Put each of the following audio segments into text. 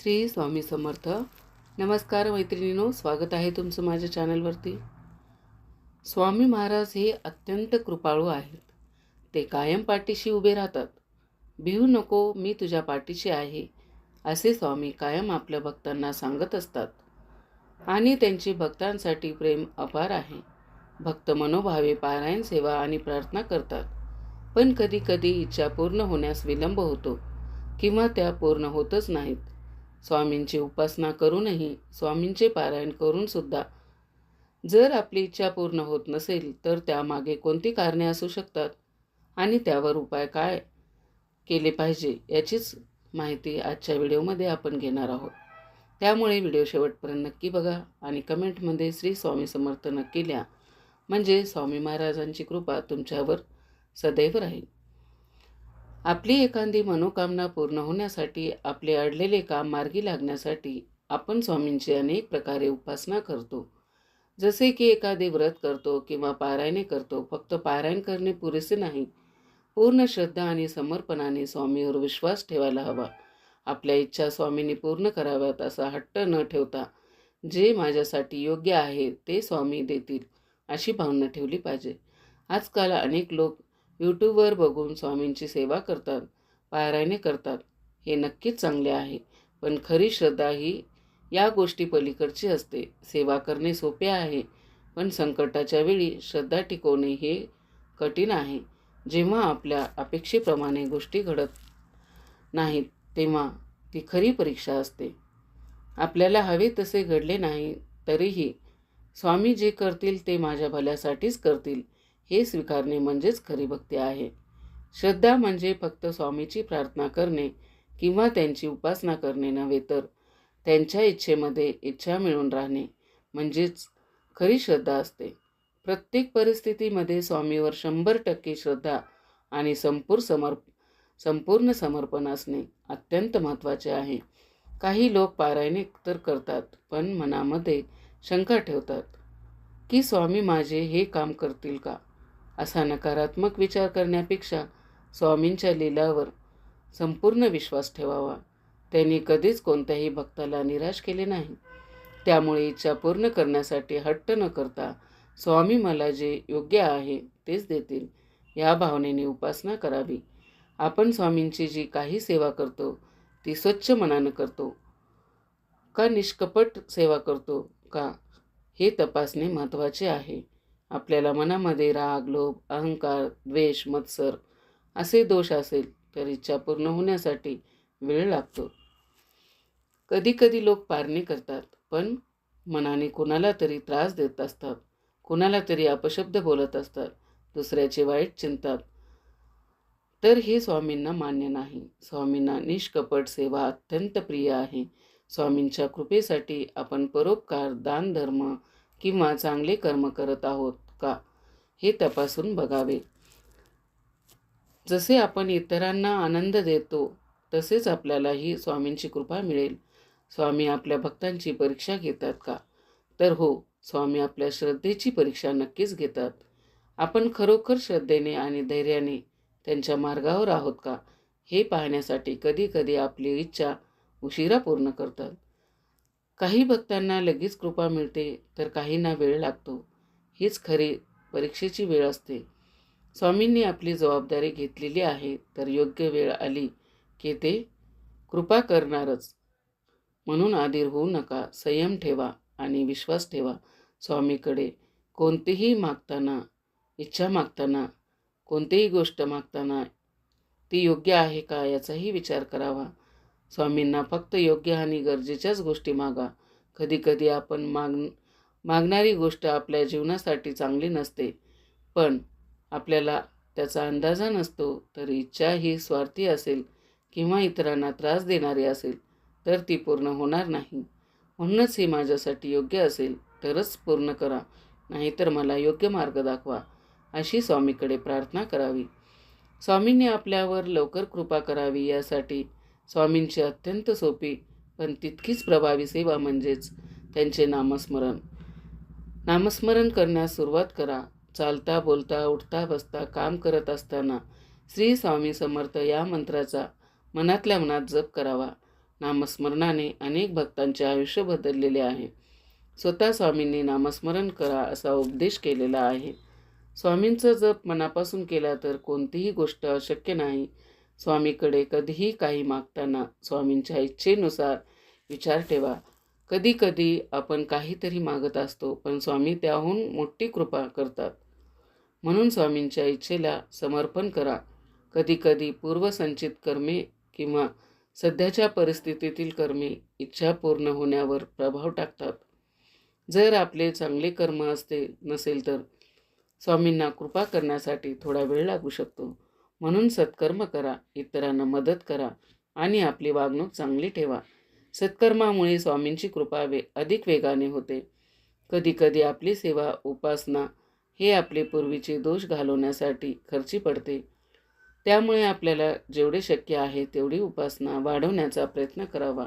श्री स्वामी समर्थ. नमस्कार मैत्रिणीनो स्वागत आहे तुमचं माझ्या चॅनलवरती. स्वामी महाराज हे अत्यंत कृपाळू आहेत. ते कायम पाठीशी उभे राहतात. भिवू नको मी तुझ्या पाठीशी आहे असे स्वामी कायम आपल्या भक्तांना सांगत असतात. आणि त्यांची भक्तांसाठी प्रेम अपार आहे. भक्त मनोभावे पारायण सेवा आणि प्रार्थना करतात. पण कधी कधी इच्छा पूर्ण होण्यास विलंब होतो किंवा त्या पूर्ण होतच नाहीत. स्वामींची उपासना करूनही स्वामींचे पारायण करूनसुद्धा जर आपली इच्छा पूर्ण होत नसेल तर त्यामागे कोणती कारणे असू शकतात? आणि त्यावर उपाय काय केले पाहिजे याचीच माहिती आजच्या व्हिडिओमध्ये आपण घेणार आहोत. त्यामुळे व्हिडिओ शेवटपर्यंत नक्की बघा आणि कमेंटमध्ये श्री स्वामी समर्थ नक्की लिहा. म्हणजे स्वामी महाराजांची कृपा तुमच्यावर सदैव राहील. आपली एखादी मनोकामना पूर्ण होण्यासाठी आपले अडलेले काम मार्गी लागण्यासाठी आपण स्वामींची अनेक प्रकारे उपासना करतो. जसे की एखादे व्रत करतो किंवा पारायणे करतो फक्त पारायण करणे पुरेसे नाही. पूर्ण श्रद्धा आणि समर्पणाने स्वामीवर विश्वास ठेवायला हवा. आपल्या इच्छा स्वामींनी पूर्ण कराव्यात असा हट्ट न ठेवता जे माझ्यासाठी योग्य आहे ते स्वामी देतील अशी भावना ठेवली पाहिजे. आजकाल अनेक लोक यूट्यूबवर बघून स्वामींची सेवा करतात पारायणे करतात हे नक्कीच चांगले आहे. पण खरी श्रद्धा ही या गोष्टी पलीकडची असते. सेवा करणे सोपे आहे पण संकटाच्या वेळी श्रद्धा टिकवणे हे कठीण आहे. जेव्हा आपल्या अपेक्षेप्रमाणे गोष्टी घडत नाहीत तेव्हा ती खरी परीक्षा असते. आपल्याला हवे तसे घडले नाही तरीही स्वामी जे करतील ते माझ्या भल्यासाठीच करतील. हे स्वीकारणे म्हणजेच खरी भक्ती आहे. श्रद्धा म्हणजे फक्त स्वामीची प्रार्थना करणे किंवा त्यांची उपासना करणे नव्हे तर त्यांच्या इच्छेमध्ये इच्छा मिळून राहणे म्हणजेच खरी श्रद्धा असते. प्रत्येक परिस्थितीमध्ये स्वामीवर शंभर टक्के श्रद्धा आणि संपूर्ण समर्प संपूर्ण समर्पण असणे अत्यंत महत्त्वाचे आहे. काही लोक पारायणे तर करतात पण मनामध्ये शंका ठेवतात की स्वामी माझे हे काम करतील का? असा नकारात्मक विचार करण्यापेक्षा स्वामींच्या लीलावर संपूर्ण विश्वास ठेवावा. त्यांनी कधीच कोणत्याही भक्ताला निराश केले नाही. त्यामुळे इच्छा पूर्ण करण्यासाठी हट्ट न करता स्वामी मला जे योग्य आहे तेच देतील या भावनेने उपासना करावी. आपण स्वामींची जी काही सेवा करतो ती स्वच्छ मनानं करतो. का निष्कपट सेवा करतो? का? हे तपासणे महत्त्वाचे आहे. आपल्याला मनामध्ये राग लोभ अहंकार द्वेष मत्सर असे दोष असेल तर इच्छा पूर्ण होण्यासाठी वेळ लागतो. कधीकधी लोक पारणे करतात पण मनाने कुणाला तरी त्रास देत असतात कुणाला तरी अपशब्द बोलत असतात दुसऱ्याचे वाईट चिंतात. तर हे स्वामींना मान्य नाही. स्वामींना निष्कपट सेवा अत्यंत प्रिय आहे. स्वामींच्या कृपेसाठी आपण परोपकार दानधर्म किंवा चांगले कर्म करत आहोत का? हे तपासून बघावे. जसे आपण इतरांना आनंद देतो तसेच आपल्यालाही स्वामींची कृपा मिळेल. स्वामी आपल्या भक्तांची परीक्षा घेतात का? तर हो स्वामी आपल्या श्रद्धेची परीक्षा नक्कीच घेतात. आपण खरोखर श्रद्धेने आणि धैर्याने त्यांच्या मार्गावर आहोत का? हे पाहण्यासाठी कधीकधी आपली इच्छा उशिरा पूर्ण करतात. काही भक्तांना लगेच कृपा मिळते तर काहींना वेळ लागतो. हीच खरी परीक्षेची वेळ असते. स्वामींनी आपली जबाबदारी घेतलेली आहे तर योग्य वेळ आली की ते कृपा करणारच. म्हणून आधीर होऊ नका संयम ठेवा आणि विश्वास ठेवा. स्वामीकडे कोणतीही मागताना इच्छा मागताना कोणतीही गोष्ट मागताना ती योग्य आहे का याचाही विचार करावा. स्वामींना फक्त योग्य आणि गरजेच्याच गोष्टी मागा. कधीकधी आपण माग मागणारी गोष्ट आपल्या जीवनासाठी चांगली नसते. पण आपल्याला त्याचा अंदाजा नसतो तर इच्छा ही स्वार्थी असेल किंवा इतरांना त्रास देणारी असेल तर ती पूर्ण होणार नाही. म्हणूनच हे माझ्यासाठी योग्य असेल तरच पूर्ण करा. नाहीतर मला योग्य मार्ग दाखवा अशी स्वामीकडे प्रार्थना करावी. स्वामींनी आपल्यावर लवकर कृपा करावी यासाठी स्वामींची अत्यंत सोपी पण तितकीच प्रभावी सेवा म्हणजेच त्यांचे नामस्मरण. नामस्मरण करण्यास सुरुवात करा. चालता बोलता उठता बसता काम करत असताना श्री स्वामी समर्थ या मंत्राचा मनातल्या मनात जप करावा. नामस्मरणाने अनेक भक्तांचे आयुष्य बदललेले आहे. स्वतः स्वामींनी नामस्मरण करा असा उपदेश केलेला आहे. स्वामींचा जप मनापासून केला तर कोणतीही गोष्ट अशक्य नाही. स्वामीकडे कधीही काही मागताना स्वामींच्या इच्छेनुसार विचार ठेवा. कधी कधी आपण काहीतरी मागत असतो पण स्वामी त्याहून मोठी कृपा करतात. म्हणून स्वामींच्या इच्छेला समर्पण करा. कधीकधी पूर्वसंचित कर्मे किंवा सध्याच्या परिस्थितीतील कर्मे इच्छा पूर्ण होण्यावर प्रभाव टाकतात. जर आपले चांगले कर्म असते नसेल तर स्वामींना कृपा करण्यासाठी थोडा वेळ लागू शकतो. म्हणून सत्कर्म करा इतरांना मदत करा आणि आपली वागणूक चांगली ठेवा. सत्कर्मामुळे स्वामींची कृपा वे अधिक वेगाने होते. कधीकधी आपली सेवा उपासना हे आपले पूर्वीचे दोष घालवण्यासाठी खर्ची पडते. त्यामुळे आपल्याला जेवढे शक्य आहे तेवढी उपासना वाढवण्याचा प्रयत्न करावा.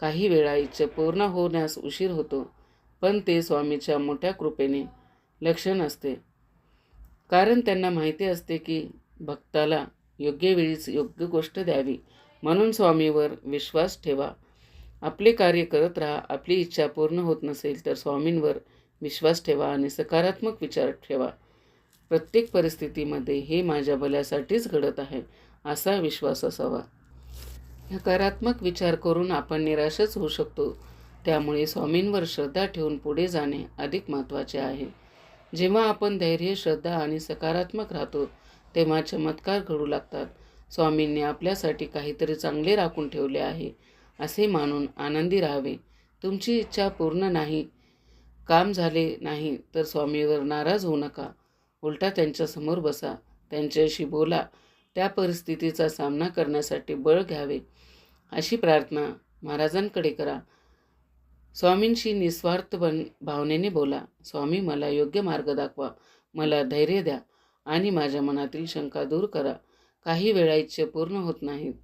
काही वेळा इच्छा पूर्ण होण्यास उशीर होतो पण ते स्वामीच्या मोठ्या कृपेने लक्षण असते. कारण त्यांना माहिती असते की भक्ताला योग्य वेळीच योग्य गोष्ट द्यावी. म्हणून स्वामीवर विश्वास ठेवा. आपले कार्य करत राहा. आपली इच्छा पूर्ण होत नसेल तर स्वामींवर विश्वास ठेवा आणि सकारात्मक विचार ठेवा. प्रत्येक परिस्थितीमध्ये हे माझ्या भल्यासाठीच घडत आहे असा विश्वास असावा. नकारात्मक विचार करून आपण निराशच होऊ शकतो. त्यामुळे स्वामींवर श्रद्धा ठेवून पुढे जाणे अधिक महत्त्वाचे आहे. जेव्हा आपण धैर्य श्रद्धा आणि सकारात्मक राहतो तेव्हा चमत्कार घडू लागतात. स्वामींनी आपल्यासाठी काहीतरी चांगले राखून ठेवले आहे असे मानून आनंदी राहावे. तुमची इच्छा पूर्ण नाही काम झाले नाही तर स्वामीवर नाराज होऊ नका. उलटा त्यांच्यासमोर बसा त्यांच्याशी बोला. त्या परिस्थितीचा सामना करण्यासाठी बळ घ्यावे. अशी प्रार्थना महाराजांकडे करा. स्वामींशी निस्वार्थ बन भावनेने बोला. स्वामी मला योग्य मार्ग दाखवा. मला धैर्य द्या. आणि माझ्या मनातील शंका दूर करा. काही वेळा इच्छा पूर्ण होत नाहीत.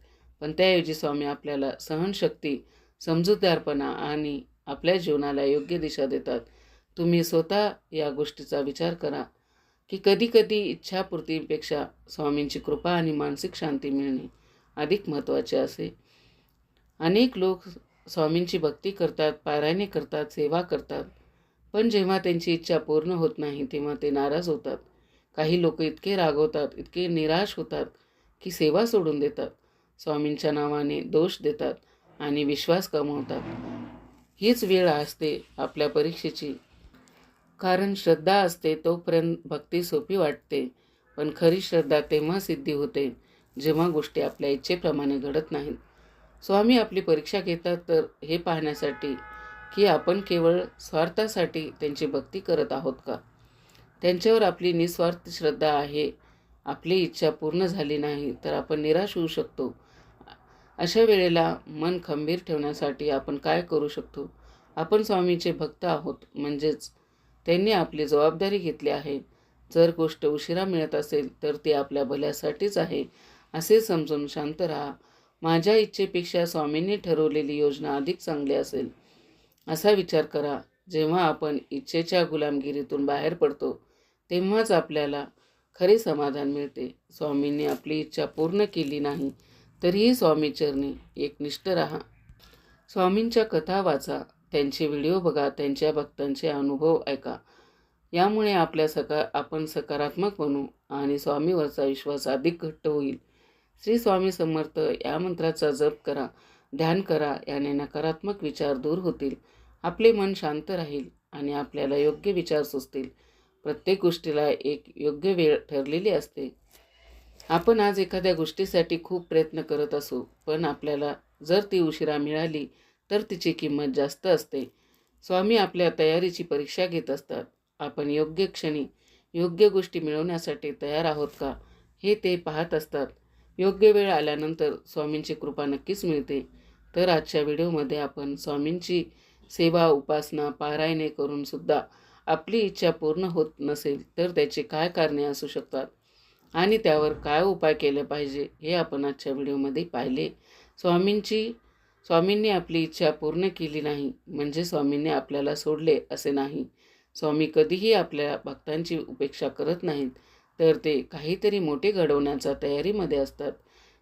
पण त्याऐवजी स्वामी आपल्याला सहनशक्ती समजूतदारपणा आणि आपल्या जीवनाला योग्य दिशा देतात. तुम्ही स्वतः या गोष्टीचा विचार करा की कधीकधी इच्छापूर्तीपेक्षा स्वामींची कृपा आणि मानसिक शांती मिळणे अधिक महत्त्वाचे असे. अनेक लोक स्वामींची भक्ती करतात पारायणे करतात सेवा करतात. पण जेव्हा त्यांची इच्छा पूर्ण होत नाही तेव्हा ते नाराज होतात. काही लोक इतके रागवतात इतके निराश होतात की सेवा सोडून देतात. स्वामींच्या नावाने दोष देतात आणि विश्वास कमवतात. हीच वेळ असते आपल्या परीक्षेची. कारण श्रद्धा असते तोपर्यंत भक्ती सोपी वाटते. पण खरी श्रद्धा तेव्हा सिद्धी होते जेव्हा गोष्टी आपल्या इच्छेप्रमाणे घडत नाहीत. स्वामी आपली परीक्षा घेतात तर हे पाहण्यासाठी की आपण केवळ स्वार्थासाठी त्यांची भक्ती करत आहोत का? त्यांच्यावर आपली निस्वार्थ श्रद्धा आहे आपली इच्छा पूर्ण झाली नाही तर आपण निराश होऊ शकतो. अशा वेळेला मन खंबीर ठेवण्यासाठी आपण काय करू शकतो? आपण स्वामीचे भक्त आहोत म्हणजेच त्यांनी आपली जबाबदारी घेतली आहे. जर गोष्ट उशिरा मिळत असेल तर ती आपल्या भल्यासाठीच आहे असे समजून शांत राहा. माझ्या इच्छेपेक्षा स्वामींनी ठरवलेली योजना अधिक चांगली असेल असा विचार करा. जेव्हा आपण इच्छेच्या गुलामगिरीतून बाहेर पडतो तेव्हाच आपल्याला खरे समाधान मिळते. स्वामींनी आपली इच्छा पूर्ण केली नाही तरीही स्वामीचरणी एकनिष्ठ राहा. स्वामींच्या कथा वाचा त्यांचे व्हिडिओ बघा त्यांच्या भक्तांचे अनुभव ऐका. यामुळे आपल्या सका आपण सकारात्मक बनू आणि स्वामीवरचा विश्वास अधिक घट्ट होईल. श्री स्वामी समर्थ या मंत्राचा जप करा ध्यान करा याने नकारात्मक विचार दूर होतील. आपले मन शांत राहील आणि आपल्याला योग्य विचार सुचतील. प्रत्येक गोष्टीला एक योग्य वेळ ठरलेली असते. आपण आज एखाद्या गोष्टीसाठी खूप प्रयत्न करत असू पण आपल्याला जर ती उशिरा मिळाली तर तिची किंमत जास्त असते. स्वामी आपल्या तयारीची परीक्षा घेत असतात. आपण योग्य क्षणी योग्य गोष्टी मिळवण्यासाठी तयार आहोत का हे ते पाहत असतात. योग्य वेळ आल्यानंतर स्वामींची कृपा नक्कीच मिळते. तर आजच्या व्हिडिओमध्ये आपण स्वामींची सेवा उपासना पारायणे करूनसुद्धा आपली इच्छा पूर्ण होत नसेल तर त्याची काय कारणे असू शकतात? आणि त्यावर काय उपाय केले पाहिजे हे आपण आजच्या व्हिडिओमध्ये पाहिले. स्वामींची स्वामींनी आपली इच्छा पूर्ण केली नाही म्हणजे स्वामींनी आपल्याला सोडले असे नाही. स्वामी कधीही आपल्या भक्तांची उपेक्षा करत नाहीत तर ते काहीतरी मोठे घडवण्याच्या तयारीमध्ये असतात.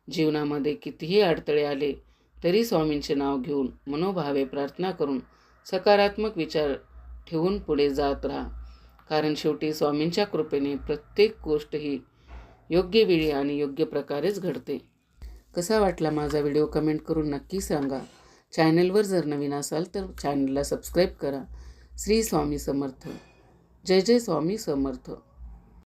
जीवनामध्ये कितीही अडथळे आले तरी स्वामींचे नाव घेऊन मनोभावे प्रार्थना करून सकारात्मक विचार ठेवून पुढे जात राहा. कारण शेवटी स्वामींच्या कृपेने प्रत्येक गोष्ट ही योग्य वेळी आणि योग्य प्रकारेच घडते. कसा वाटला माझा व्हिडिओ कमेंट करून नक्की सांगा. चॅनलवर जर नवीन असाल तर चॅनलला सबस्क्राईब करा. श्री स्वामी समर्थ. जय जय स्वामी समर्थ.